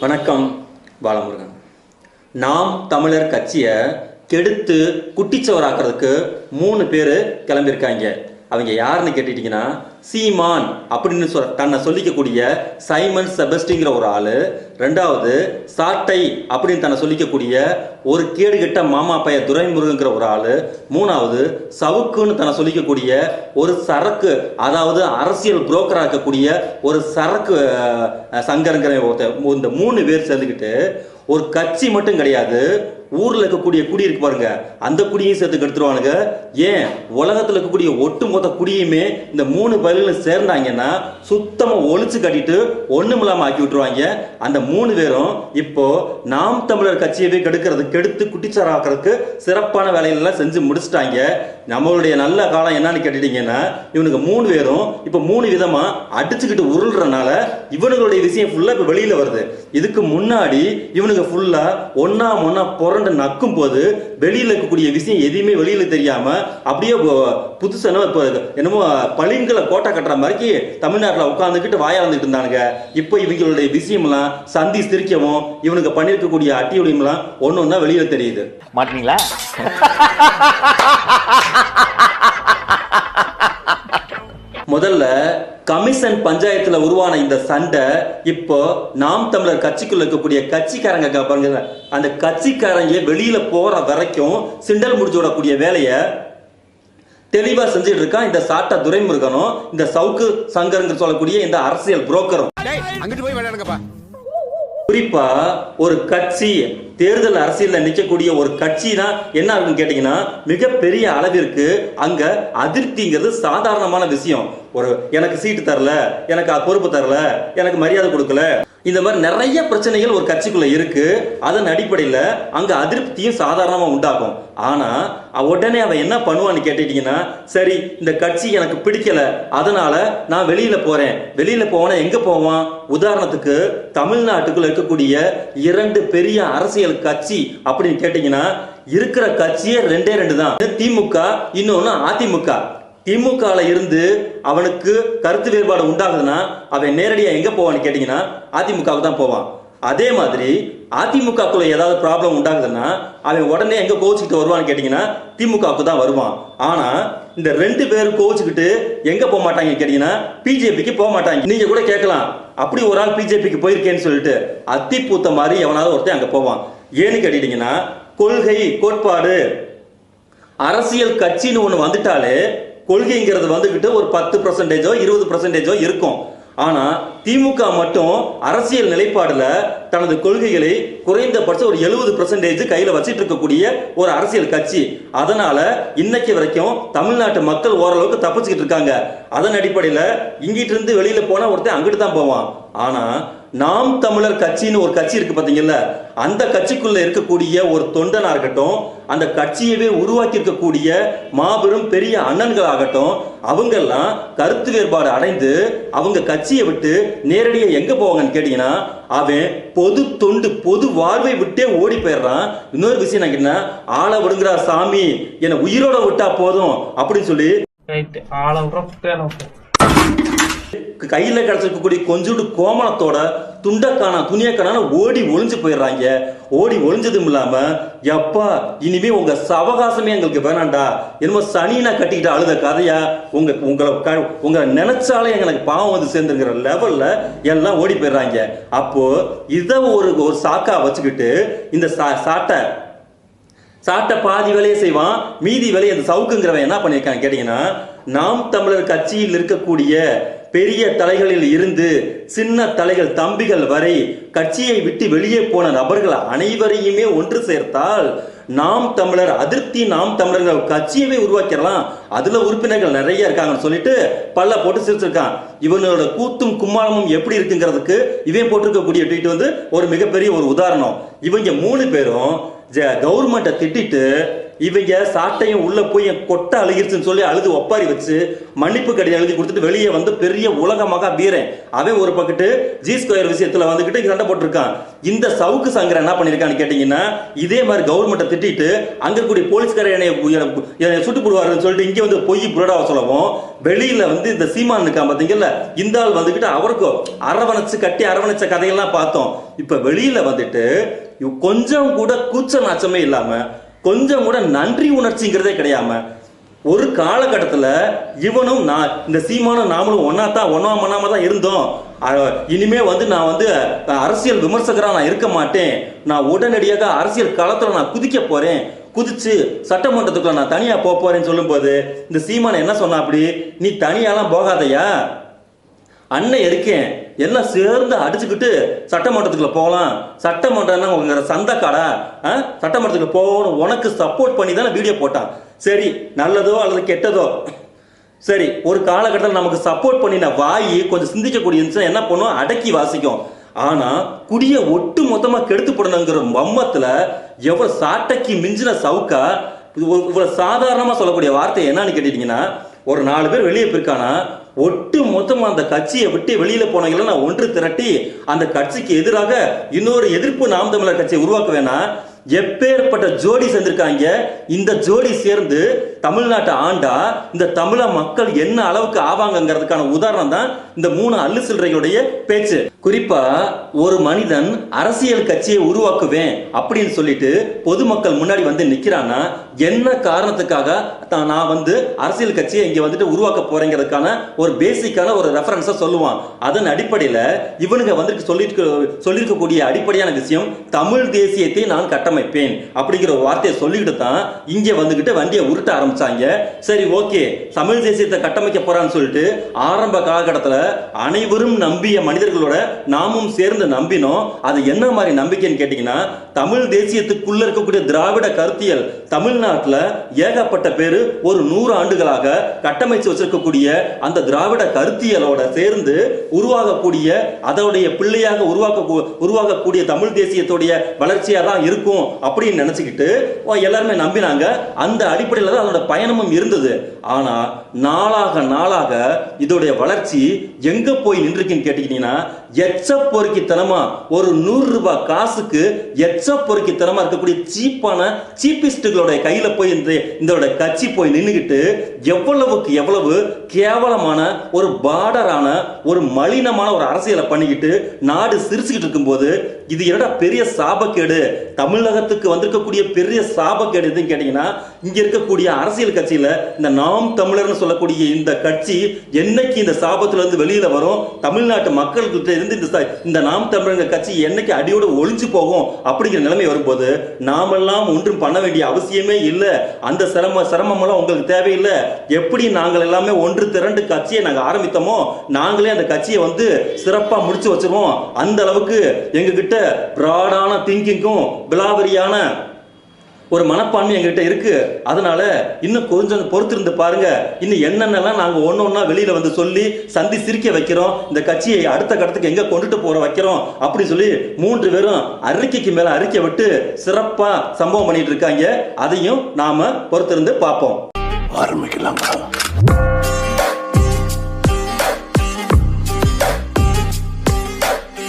வணக்கம் பாலமுருகன். நாம் தமிழர் கட்சியை கெடுத்து குட்டிச்சவராக்கிறதுக்கு மூணு பேர் கிளம்பியிருக்காங்க. அவங்க யாருன்னு கேட்டுட்டீங்கன்னா சீமான் அப்படின்னு சொல் தன்னை சொல்லிக்கக்கூடிய சைமன் செபஸ்டிங்கிற ஒரு ஆள். ரெண்டாவது சாட்டை அப்படின்னு தன்னை சொல்லிக்கக்கூடிய ஒரு கேடுகெட்ட மாமா பைய துரைமுருகங்கிற ஒரு ஆள். மூணாவது சவுக்குன்னு தன்னை சொல்லிக்கக்கூடிய ஒரு சரக்கு அதாவது அரசியல் புரோக்கராக இருக்கக்கூடிய ஒரு சரக்கு சங்கருங்கிற ஒருத்தர் இந்த மூணு பேர் சேர்ந்துக்கிட்டு ஒரு கட்சி மட்டும் கிடையாது ஊரில் இருக்கக்கூடிய குடி இருக்கு பாருங்க. அந்த குடியையும் சேர்த்து கெடுத்துருவானுங்க. ஏன்? உலகத்தில் இருக்கக்கூடிய ஒட்டுமொத்த குடியுமே இந்த மூணு பயிர்களும் சேர்ந்தாங்கன்னா சுத்தமாக ஒழிச்சு கட்டிட்டு ஒன்றும் இல்லாமல் ஆக்கி விட்டுருவாங்க. அந்த மூணு பேரும் இப்போ நாம் தமிழர் கட்சியவே கெடுக்கிறது கெடுத்து குட்டிச்சாராக்கிறதுக்கு சிறப்பான வேலையெல்லாம் செஞ்சு முடிச்சிட்டாங்க. நம்மளுடைய நல்ல காலம் என்னன்னு கேட்டுட்டீங்கன்னா இவனுக்கு மூணு பேரும் இப்போ மூணு விதமாக அடிச்சுக்கிட்டு உருள்றனால இவனுங்களுடைய விஷயம் ஃபுல்லாக இப்போ வெளியில் வருது. இதுக்கு முன்னாடி இவனுக்கு ஃபுல்லாக ஒன்றா ஒன்னா புரண்டு நக்கும் போது வெளியில இருக்கக்கூடிய விஷயம் எதையுமே வெளியில தெரியாம அப்படியே புதுசான என்னமோ இப்போ என்னமோ பளிங்களை கோட்டை கட்டுற மாதிரி தமிழ்நாட்டில் உட்காந்துக்கிட்டு வாயாந்துக்கிட்டு இருந்தானுங்க. இப்போ இவங்களுடைய விஷயம்லாம் சந்தி சிரிக்கவும் இவனுக்கு பண்ணியிருக்கக்கூடிய அட்டியுடையம்லாம் ஒன்று ஒன்றா வெளியில தெரியுது. மாட்டீங்களா முதல்ல கமிஷன் பஞ்சாயத்துல உருவான இந்த சண்டை இப்போ நாம் தமிழர் கட்சிக்குள்ள இருக்கக்கூடிய கட்சிக்காரங்க பாருங்க அந்த கட்சிக்காரங்க வெளியில போற வரைக்கும் சிண்டல் முடிச்சு விடக்கூடிய வேலையை தெளிவா செஞ்சுட்டு இருக்கான். இந்த சாட்டா துரைமுருகனும் இந்த சவுக்கு சங்கருங்க சொல்லக்கூடிய இந்த அரசியல் புரோக்கரும். அங்கிட்டு போய் விளையாடுங்கப்பா. குறிப்பா ஒரு கட்சி தேர்தல் அரசியலில் நிற்கக்கூடிய ஒரு கட்சினா என்ன இருக்குன்னு கேட்டீங்கன்னா மிகப்பெரிய அளவிற்கு அங்க அதிருப்திங்கிறது சாதாரணமான விஷயம். ஒரு எனக்கு சீட்டு தரல எனக்கு பொறுப்பு தரல எனக்கு மரியாதை கொடுக்கல. இந்த மாதிரி நிறைய பிரச்சனைகள் ஒரு கட்சிக்குள்ள இருக்கு. அதன் அடிப்படையில் அங்க அதிருப்தியும் சாதாரணமா உண்டாகும். ஆனா உடனே அவன் என்ன பண்ணுவான்னு கேட்டுட்டீங்கன்னா சரி இந்த கட்சி எனக்கு பிடிக்கல. அதனால நான் வெளியில போறேன். வெளியில போவனா எங்க போவான்? உதாரணத்துக்கு தமிழ்நாட்டுக்குள்ள இருக்கக்கூடிய இரண்டு பெரிய அரசியல் கட்சி அப்படின்னு கேட்டீங்கன்னா இருக்கிற கட்சியே ரெண்டே ரெண்டு தான். திமுக இன்னொன்னு அதிமுக. திமுகவில் இருந்து அவனுக்கு கருத்து வேறுபாடு உண்டாகுதுன்னா அவன் நேரடியாக எங்கே போவான்னு கேட்டிங்கன்னா அதிமுகவுக்கு தான் போவான். அதே மாதிரி அதிமுகக்குள்ள ஏதாவது ப்ராப்ளம் உண்டாகுதுன்னா அவன் உடனே எங்கே கோச்சுக்கிட்டு வருவான்னு கேட்டிங்கன்னா திமுகவுக்கு தான் வருவான். ஆனால் இந்த ரெண்டு பேரும் கோச்சுக்கிட்டு எங்கே போக மாட்டாங்க கேட்டிங்கன்னா பிஜேபிக்கு போக மாட்டாங்க. நீங்கள் கூட கேட்கலாம். அப்படி ஒரு ஆள் பிஜேபிக்கு போயிருக்கேன்னு சொல்லிட்டு அத்தி பூத்த மாதிரி எவனாவது ஒருத்தன் அங்கே போவான். ஏன்னு கேட்டிட்டிங்கன்னா கொள்கை கோட்பாடு. அரசியல் கட்சின்னு ஒன்று வந்துட்டாலே கொள்கைங்கிறது வந்துக்கிட்டு ஒரு பத்து பர்சன்டேஜோ இருபது பர்சன்டேஜோ இருக்கும். ஆனால் திமுக மட்டும் அரசியல் நிலைப்பாடில் தனது கொள்கைகளை குறைந்தபட்சம் ஒரு எழுபது பர்சன்டேஜ் கையில் வச்சுட்டு இருக்கக்கூடிய ஒரு அரசியல் கட்சி. அதனால இன்னைக்கு வரைக்கும் தமிழ்நாட்டு மக்கள் ஓரளவுக்கு தப்பிச்சுக்கிட்டு இருக்காங்க. அதன் அடிப்படையில் இங்கிட்டு இருந்து போனால் ஒருத்தன் அங்கிட்டு தான் போவான். ஆனால் நாம் தமிழர் கட்சின்னு ஒரு கட்சி இருக்கு பாத்தீங்கல்ல அந்த கட்சிக்குள்ள இருக்கக்கூடிய ஒரு தொண்டனா இருக்கட்டும் அந்த கட்சியவே உருவாக்கி இருக்கக்கூடிய மாபெரும் பெரிய அண்ணன்களாகட்டும் அவங்கெல்லாம் கருத்து வேறுபாடு அடைந்து அவங்க கட்சியை விட்டு நேரடியாக எங்க போவாங்கன்னு கேட்டீங்கன்னா அவன் பொது தொண்டு பொது வாழ்வை விட்டே ஓடி போயிடுறான். இன்னொரு விஷயம் நான் கேட்டேன் ஆளை விடுங்கிறா சாமி என்னை உயிரோட விட்டா போதும் அப்படின்னு சொல்லி ஆளை கையில் கிடச்சிருக்கக்கூடிய கொஞ்சோண்டு கோமணத்தோட துண்டக்கான துணியக்கான ஓடி ஒளிஞ்சு போயிடுறாங்க. ஓடி ஒளிஞ்சதும் இல்லாம எப்பா இனிமே உங்க சவகாசமே எங்களுக்கு வேணாம்டா. என்னமோ சனினா கட்டிக்கிட்டு அழுத கதையா? உங்க உங்களை க- உங்களை நினைச்சாலே எங்களுக்கு பாவம் வந்து சேர்ந்துங்கிற லெவல்ல எல்லாம் ஓடி போயிடுறாங்க. அப்போ இதை ஒரு ஒரு சாக்கா வச்சுக்கிட்டு இந்த சா- சாட்டை சாட்டை பாதி வேலையை செய்வான் மீதி வேலையை அந்த சவுக்குங்கிறவன் என்ன பண்ணியிருக்கான் கேட்டீங்கன்னா நாம் தமிழர் கட்சியில் இருக்கக்கூடிய பெரிய தலைகளில் இருந்து சின்ன தலைகள் தம்பிகள் வரை கட்சியை விட்டு வெளியே போன நபர்கள் அனைவரையுமே ஒன்று சேர்த்தால் நாம் தமிழர் அதிருப்தி நாம் தமிழர்கள் கட்சியவே உருவாக்கிடலாம். அதுல உறுப்பினர்கள் நிறைய இருக்காங்கன்னு சொல்லிட்டு பல்ல போட்டு சிரிச்சிருக்கான். இவனோட கூத்தும் கும்மாளமும் எப்படி இருக்குங்கிறதுக்கு இவன் போட்டிருக்கக்கூடிய ட்வீட் வந்து ஒரு மிகப்பெரிய ஒரு உதாரணம். இவங்க மூணு பேரும் கவர்மெண்ட்டை திட்டிட்டு இவங்க சாட்டையும் உள்ள போய் என் கொட்டை அழுகிருச்சுன்னு சொல்லி அழுது ஒப்பாரி வச்சு மன்னிப்பு கடிதம் எழுதி கொடுத்துட்டு வெளியே வந்து பெரிய உலகமாக வீரன். அவன் ஒரு பக்கத்து ஜி ஸ்கொயர் விஷயத்துல வந்துகிட்டு சண்டை போட்டிருக்கான். இந்த சவுக்கு சங்கர் என்ன பண்ணிருக்கான்னு கேட்டீங்கன்னா இதே மாதிரி கவர்மெண்ட்டை திட்டிட்டு அங்க இருக்கக்கூடிய போலீஸ்கார என்னை சுட்டு போடுவாருன்னு சொல்லிட்டு இங்க வந்து பொய் புரடாவை சொல்லவும் வெளியில வந்து இந்த சீமான் இருக்கான் பாத்தீங்கல்ல இந்த ஆள் வந்துகிட்டு அவருக்கும் அரவணைச்சு கட்டி அரவணைச்ச கதையெல்லாம் பார்த்தோம். இப்ப வெளியில வந்துட்டு கொஞ்சம் கூட கூச்ச நாச்சமே இல்லாம கொஞ்சம் கூட நன்றி உணர்ச்சிங்கிறதே கிடையாம ஒரு காலகட்டத்தில் இவனும் நான் இந்த சீமானும் நாமளும் ஒன்னா தான் ஒன்னா மண்ணாம தான் இருந்தோம். இனிமே வந்து நான் வந்து அரசியல் விமர்சகராக நான் இருக்க மாட்டேன். நான் உடனடியாக அரசியல் களத்தில் நான் குதிக்க போகிறேன் குதிச்சு சட்டமன்றத்துக்குள்ள நான் தனியாக போக போறேன்னு சொல்லும்போது இந்த சீமான் என்ன சொன்னா அப்படி நீ தனியாலாம் போகாதயா? அண்ணன் இருக்கேன் எல்லாம் சேர்ந்து அடிச்சுக்கிட்டு சட்டமன்றத்துக்குள்ள போகலாம் சட்டமன்றம்னா உங்க சந்தக்காடா ஆ? சட்டமன்றத்துக்கு போகணும். உனக்கு சப்போர்ட் பண்ணி தானே வீடியோ போட்டான். சரி நல்லதோ அல்லது கெட்டதோ? சரி ஒரு காலகட்டத்தில் நமக்கு சப்போர்ட் பண்ணின வாய் கொஞ்சம் சிந்திக்கக்கூடிய இருந்துச்சுன்னா என்ன பண்ணும்? அடக்கி வாசிக்கும். ஆனா குடிய ஒட்டு மொத்தமா கெடுத்து போடணுங்கிற மம்மத்துல எவ்வளவு சாட்டைக்கு மிஞ்சின சவுக்கா? இவ்வளவு சாதாரணமா சொல்லக்கூடிய வார்த்தை என்னன்னு கேட்டீங்கன்னா ஒரு நாலு பேர் வெளியே போயிருக்கானா? ஒட்டு மொத்தம் அந்த கட்சியை விட்டு வெளியில போனவங்களை நான் ஒன்று திரட்டி அந்த கட்சிக்கு எதிராக இன்னொரு எதிர்ப்பு நாம் தமிழர் கட்சியை உருவாக்க வேணா எப்பேற்பட்ட ஜோடி சேர்ந்திருக்காங்க. இந்த ஜோடி சேர்ந்து தமிழ்நாட்டை ஆண்டா இந்த தமிழ மக்கள் என்ன அளவுக்கு ஆவாங்கங்கிறதுக்கான உதாரணம் தான் இந்த மூணு அல்லு சில்லறைகளுடைய பேச்சு. குறிப்பா ஒரு மனிதன் அரசியல் கட்சியை உருவாக்குவேன் அப்படின்னு சொல்லிட்டு பொதுமக்கள் முன்னாடி வந்து நிக்கிறான்னா என்ன காரணத்துக்காக தான் நான் வந்து அரசியல் கட்சியை இங்க வந்துட்டு உருவாக்க போறேங்கிறதுக்கான ஒரு பேசிக்கான ஒரு ரெஃபரன்ஸை சொல்லுவான். அதன் அடிப்படையில இவனுங்க வந்துட்டு சொல்லிட்டு சொல்லியிருக்கக்கூடிய அடிப்படையான விஷயம் தமிழ் தேசியத்தை நான் கட்டமைப்பேன் அப்படிங்கிற வார்த்தையை சொல்லிக்கிட்டு தான் இங்கே வந்துகிட்டு வண்டியை உருட்ட ஆரம்பிச்சாங்க. சரி ஓகே. தமிழ் தேசியத்தை கட்டமைக்க போறான்னு சொல்லிட்டு ஆரம்ப காலகட்டத்துல அனைவரும் நம்பிய மனிதர்களோட நாமும் சேர்ந்து நம்பினோம். அது என்ன மாதிரி நம்பிக்கைன்னு கேட்டீங்கன்னா தமிழ் தேசியத்துக்குள்ள இருக்கக்கூடிய திராவிட கருத்தியல் தமிழ்நாட்டில் ஏகப்பட்ட பேரு ஒரு நூறு ஆண்டுகளாக கட்டமைச்சு வச்சிருக்கக்கூடிய அந்த திராவிட கருத்தியலோட சேர்ந்து உருவாகக்கூடிய அதோடைய பிள்ளையாக உருவாக்க உருவாகக்கூடிய தமிழ் தேசியத்துடைய வளர்ச்சியாக தான் இருக்கும் அப்படின்னு நினச்சிக்கிட்டு எல்லாருமே நம்பினாங்க. அந்த அடிப்படையில் தான் அதோட பயணமும் இருந்தது. ஆனா நாளாக நாளாக இதோடைய வளர்ச்சி எங்க போய் நின்றுக்குன்னு கேட்டீங்கன்னா எச்ச பொறுக்கித்தனமா ஒரு நூறு ரூபாய் காசுக்கு எச்ச பொறுக்கித்தனமா இருக்கக்கூடிய சீப்பான சீப்பிஸ்டுகளோட கையில போய் இந்த இதோட கட்சி போய் நின்னுகிட்டு எவ்வளவுக்கு எவ்வளவு கேவலமான ஒரு பார்டரான ஒரு மலினமான ஒரு அரசியலை பண்ணிக்கிட்டு நாடு சிரிச்சுக்கிட்டு இருக்கும்போது இது என்னடா பெரிய சாபக்கேடு? தமிழகத்துக்கு வந்திருக்கக்கூடிய பெரிய சாபக்கேடு எதுன்னு கேட்டிங்கன்னா இங்க இருக்கக்கூடிய அரசியல் கட்சியில இந்த நாம் தமிழர்னு சொல்லக்கூடிய இந்த கட்சி என்னைக்கு இந்த சாபத்துல இருந்து வெளியில வரும்? தமிழ்நாட்டு மக்கள்கிட்ட இருந்து இந்த இந்த நாம் தமிழர் கட்சி என்னைக்கு அடியோடு ஒளிஞ்சு போகும் அப்படிங்கிற நிலைமை வரும்போது நாமெல்லாம் ஒன்றும் பண்ண வேண்டிய அவசியமே இல்லை. அந்த சிரம சிரமமெல்லாம் உங்களுக்கு தேவையில்லை. எப்படி நாங்கள் எல்லாமே ஒன்று திரண்டு கட்சியை நாங்கள் ஆரம்பித்தோமோ நாங்களே அந்த கட்சியை வந்து சிறப்பாக முடிச்சு வச்சிருவோம். அந்த அளவுக்கு எங்ககிட்ட பிராடான திங்கிங்கும் விலாவரியான ஒரு மனப்பான்மை எங்ககிட்ட இருக்கு. அதனால இன்னும் கொஞ்சம் பொறுத்திருந்து பாருங்க. இன்னும் என்னென்னலாம் நாங்க ஒன்று ஒன்றா வெளியில வந்து சொல்லி சந்தி சிரிக்க வைக்கிறோம். இந்த கட்சியை அடுத்த கட்டத்துக்கு எங்க கொண்டுட்டு போற வைக்கிறோம் அப்படின்னு சொல்லி மூன்று பேரும் அறிக்கைக்கு மேல அறிக்கை விட்டு சிறப்பா சம்பவம் பண்ணிட்டு இருக்காங்க. அதையும் நாம பொறுத்திருந்து பார்ப்போம். ஆரம்பிக்கலாங்களா